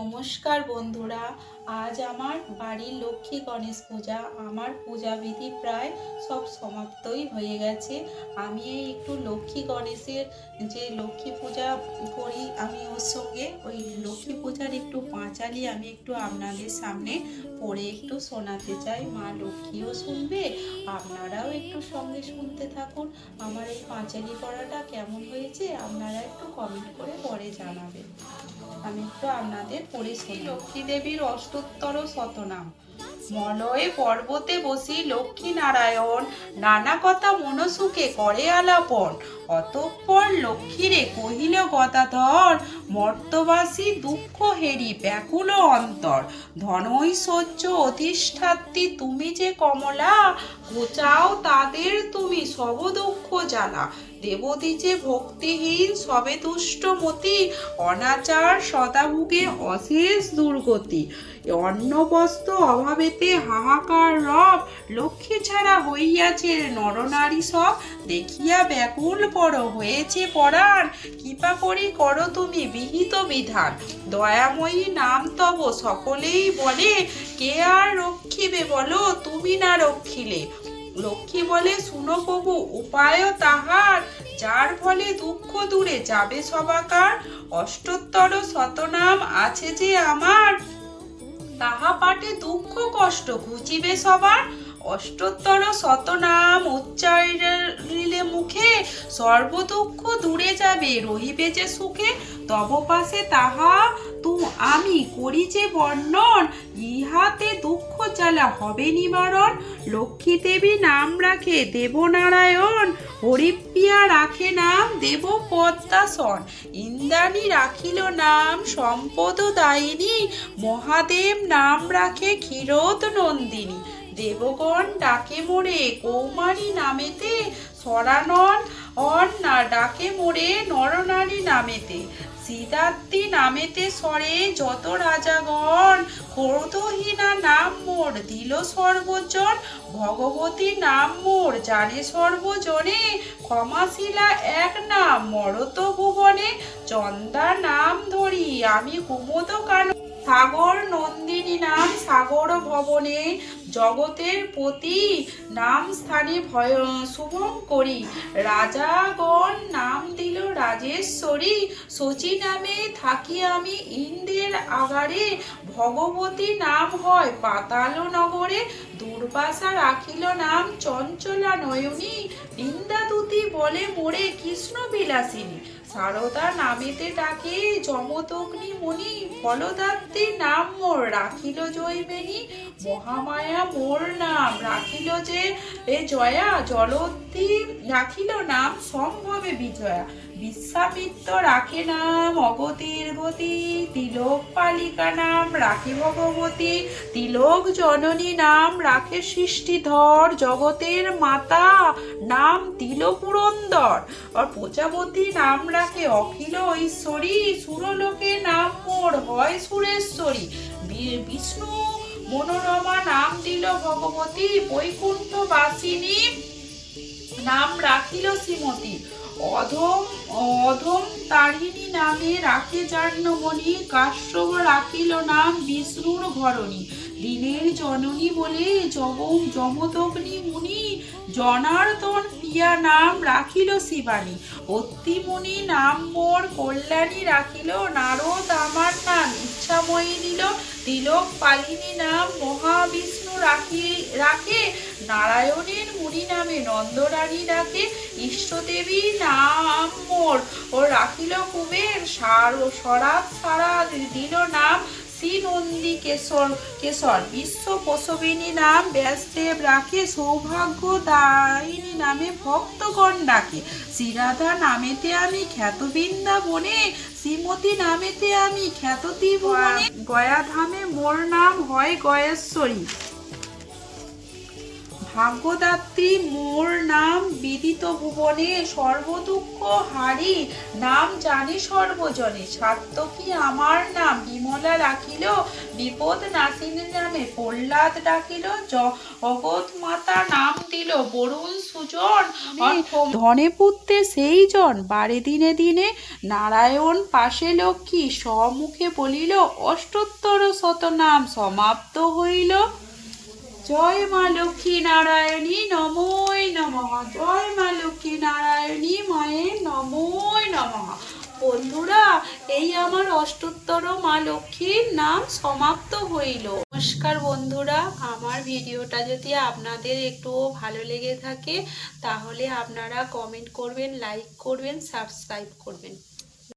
নমস্কার বন্ধুরা, আজ আমার বাড়ির লক্ষ্মী গণেশ পূজা। আমার পূজাবিধি প্রায় সব সমাপ্তই হয়ে গেছে। আমি এই একটু লক্ষ্মী গণেশের যে লক্ষ্মী পূজা করি, আমি ওর সঙ্গে ওই লক্ষ্মী পূজার একটু পাঁচালি আমি একটু আপনাদের সামনে পড়ে একটু শোনাতে চাই। মা লক্ষ্মীও শুনবে, আপনারাও একটু সঙ্গে শুনতে থাকুন। আমার এই পাঁচালি পড়াটা কেমন হয়েছে, আপনারা একটু কমেন্ট করে পরে জানাবেন। আমি একটু আপনাদের পড়ে লক্ষ্মী দেবীর অষ্টোত্তর শতনাম। মলয়ে পর্বতে বসি লক্ষ্মী নারায়ণ, নানা কথা মনসুখে করে আলাপন। অতঃপর লক্ষ্মীরে কহিল, গদাধর, মর্তবাসী দুঃখ হেরি, ব্যাকুল অন্তর। ধনৈশ্বর্য অধিষ্ঠাত্রী, তুমি যে কমলা ঘোচাও তাদের তুমি সব দুঃখ জ্বালা। দেবতী যে ভক্তিহীন, সবে তুষ্টমতি অনাচার সদাভুগে অশেষ দুর্গতি। অন্নবস্ত্র অভাবেতে হাহাকার রব, লক্ষ্মী ছাড়া হইয়াছে নরনারী সব। দেখিয়া ব্যাকুল পর হয়েছে পরাণ, কৃপা করি করো তুমি বিহিত বিধান। দয়াময়ী নাম তব সকলেই বলে, কে আর রক্ষিবে বলো, তুমি না রক্ষিলে। লক্ষ্মী বলে, শুনো প্রভু উপায় তাহার। যার ফলে দুঃখ দূরে যাবে সবাকার। অষ্টোত্তর শতনাম আছে যে আমার। তাহা পাঠে দুঃখ কষ্ট ঘুচিবে সবার। অষ্টোত্তর শতনাম উচ্চারিলে মুখে সর্ব দুঃখ দূরে যাবে, রহিবে যে সুখে, তব পাশে তাহা তু আমি করি যে বর্ণন, ইহাতে দুঃখ জ্বালা হবে নিবারণ লক্ষ্মী দেবী নাম রাখে দেবনারায়ণ, হরিপ্রিয়া রাখে নাম দেব পদ্মাসন ইন্দ্রাণী রাখিল নাম সম্পদ দায়িনী মহাদেব নাম রাখে ক্ষীরোদ নন্দিনী। দেবগণ ডাকে মোরে, কৌমারী নামেতে, সরানন অন না, ডাকে মোরে নরনারী নামেতে। সিদ্ধার্থী নামেতে সরে যত রাজাগণ, ক্রোধহীনা নাম মোর, দিল সর্বজন, ভগবতী নাম মোর, জানে সর্বজনে, ক্ষমাশীলা এক নাম মরত ভুবনে চন্দা নাম ধরি, আমি কুমোদ কান সাগর নন্দিনী নাম সাগর ভবনে জগতের প্রতি নাম স্থানে ভয় শুভম করি। রাজাগণ নাম দিল রাজেশ্বরী, শচী নামে থাকি আমি ইন্দ্রের আগারে। ভগবতী নাম হয় পাতাল নগরে, দুর্বাসা রাখিল নাম চঞ্চলা নয়নী। বৃন্দাদুতি বলে মোরে কৃষ্ণ বিলাসিনী সারদা নামেতে ডাকে যমতগ্নি মনি ফলদাত্রী নাম মোর রাখিল জৈবেনী মহামায়া মোর নাম রাখিল যে, এ জয়া জলদ্দি রাখিল নাম সম্ভবে বিজয়া। বিশ্বামিত্র রাখে নাম, অগতির গতি, তিলক পালিকা নাম রাখে ভগবতী, তিলক জননী নাম রাখে সৃষ্টিধর, জগতের মাতা নাম তিল পুরন্দর। আর প্রজাপতি নাম রাখে অখিল ঐশ্বরী, সুরলোকে নাম মোর হয় সুরেশ্বরী। বিষ্ণু মনোরমা নাম দিল ভগবতী বৈকুণ্ঠ বাসিনী নাম রাখিল শ্রীমতী। অধম অধম তারিণী নামে রাখে জাহ্নমণি কাশ্যপ রাখিল নাম বিষ্ণুর ঘরণী। দিনের জননী বলে জব যমদগ্নি মুনি, জনার্দন প্রিয়া নাম রাখিল শিবানী। অত্তিমুনি নাম মোর কল্যাণী রাখিল, নারদ আমার নাম ইচ্ছাময়ী নিল, তিলক পালিনী নাম মহাবিষ্ণু রাখি রাখে। নারায়ণের মুনি নামে নন্দরানী ডাকে ইষ্টদেবী নাম মোর। ও রাখিল কুবের সার ও সরাত সারা দিল নাম শ্রী নন্দী কেশর কেশর। বিশ্ব প্রসবিনী নাম ব্যাসদেব রাখে সৌভাগ্য দায়িনী নামে ভক্তগণ ডাকে। শ্রীরাধা নামেতে আমি খ্যাত বৃন্দাবনে শ্রীমতী নামেতে আমি খ্যাত ত্রিভুবনে গয়াধামে মোর নাম হয় গয়েশ্বরী। ভাগ্যদাত্রী মোর নাম বিদিত ভুবনে সর্বদুঃখ হারি নাম জানে সর্বজনে। সাত্য কি আমার নাম? বিমলা রাখিল বিপদ নাসিনী নামে প্রহ্লাদ ডাকিল জগৎ মাতা নাম দিল বরুণ সুজন। ধনে পুত্রে সেই জন বারে দিনে দিনে নারায়ণ পাশে লক্ষ্মী সম্মুখে বলিল অষ্টোত্তর শতনাম সমাপ্ত হইল। জয় মা লক্ষ্মী নারায়ণী নমোই নমঃ। জয় মা লক্ষ্মী নারায়ণী মায়ের নমোই নমঃ। বন্ধুরা, এই আমার অষ্টোত্তর মা লক্ষ্মীর নাম সমাপ্ত হইল। নমস্কার বন্ধুরা, আমার ভিডিওটা যদি আপনাদের একটুও ভালো লেগে থাকে, তাহলে আপনারা কমেন্ট করবেন লাইক করবেন সাবস্ক্রাইব করবেন।